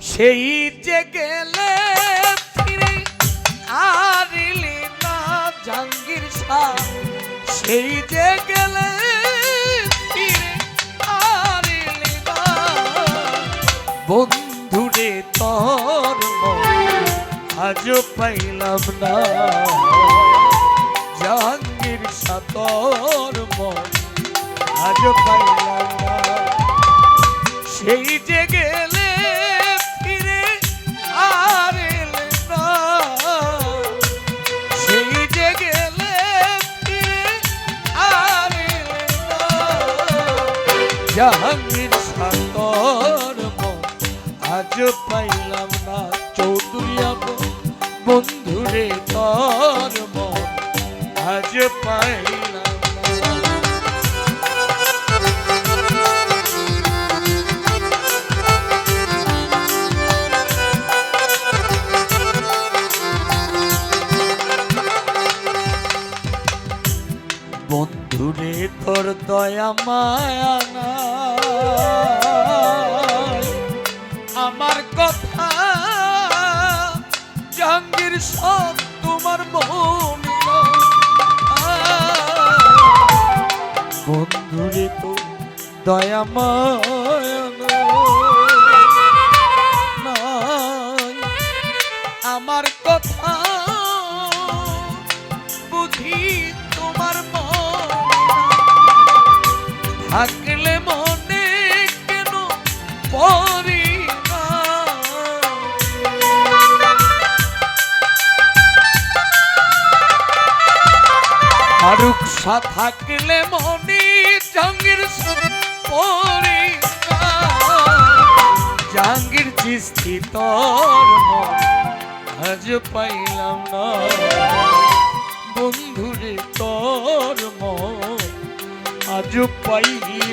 সেই যে গেলে ফিরে আর এলি না জাহাঙ্গীর শাহ। সেই যে গেলে ফিরে আর এলি না। বন্ধুরে তোর আজও পাইলাম না। জাহাঙ্গীর শাহ জাহাঙ্গীর সাতর মন আজ পাইলাম না চৌধুরী বন্ধুরে তর্ম আজ পাইলাম বন্ধুরে তোর দয়া মায়া নাই। আমার কথা জাহাঙ্গীর সব তোমার মন বন্ধুরে তো দয়া মায়া। আমার কথা সা থাকলে মনে জঙ্গির পরি জাঙ্গির চিস্তি তোর আজ পাইলাম না। বন্ধুরে তোর আজ পাইলাম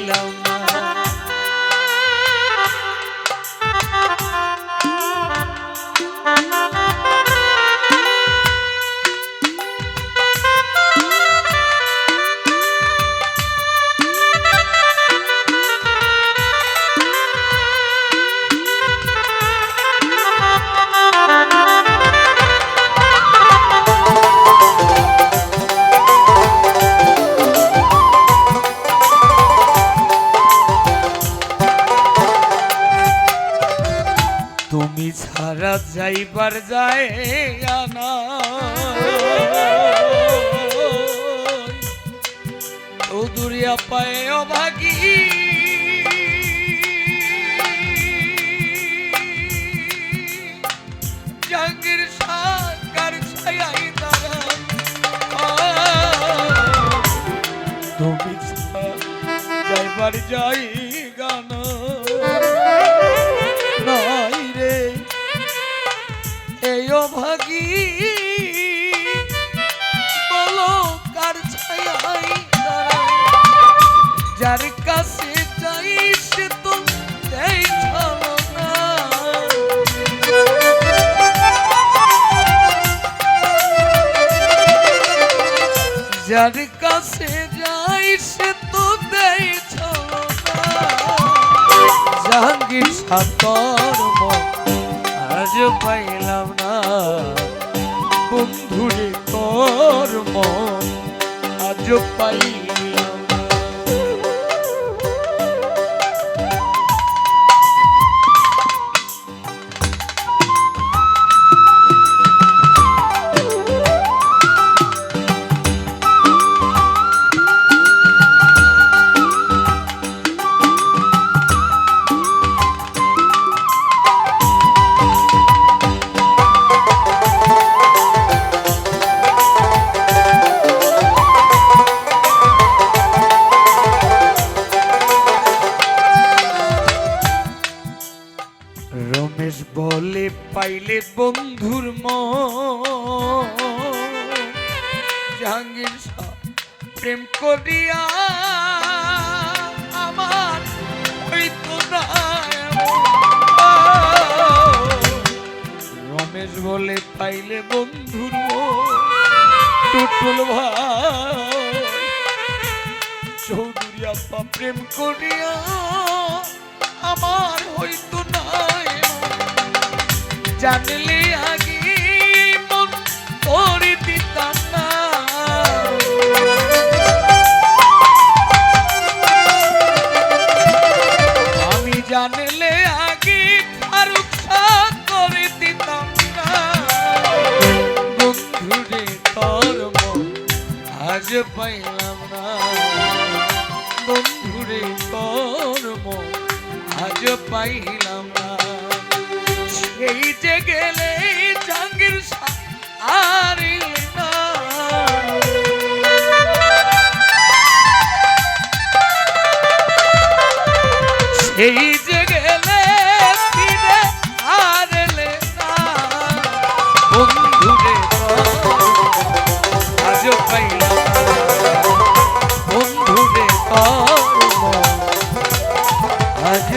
ছাড়া যাইবার যায় না চৌধুরিয়া পায়ে অভাগী জাহাঙ্গীর সাকার ছায়াই দাঁড়ান তুমি যাইবার যাই অভাগী বলো কার ছায়াই যার কাছে যাই সে তো দেয় যার কাছে যাই সে তো দেয় জাহাঙ্গীর সাতর আজ পাইলাম না। বন্ধুরে তোর মন আজ পাইলাম পাইলে বন্ধুর জাহাঙ্গীর প্রেম করিয়া আমার রমেশ বলে, পাইলে বন্ধুর টুটুল ভাই, চৌধুরী আপা প্রেম করিয়া আমার হইতো না। জানলে আগে মন করে দিতাম না। আমি জানলে আগে আর করে দিতাম না। বন্ধুরে, তোর মন আজ পাইলাম না। বন্ধুরে, তোর মন আজ পাইলাম না। এই যে গেলে জাঙ্গির আর এই যে গেলে আর বন্ধুরে আজ পাইলাম বন্ধুরে আজ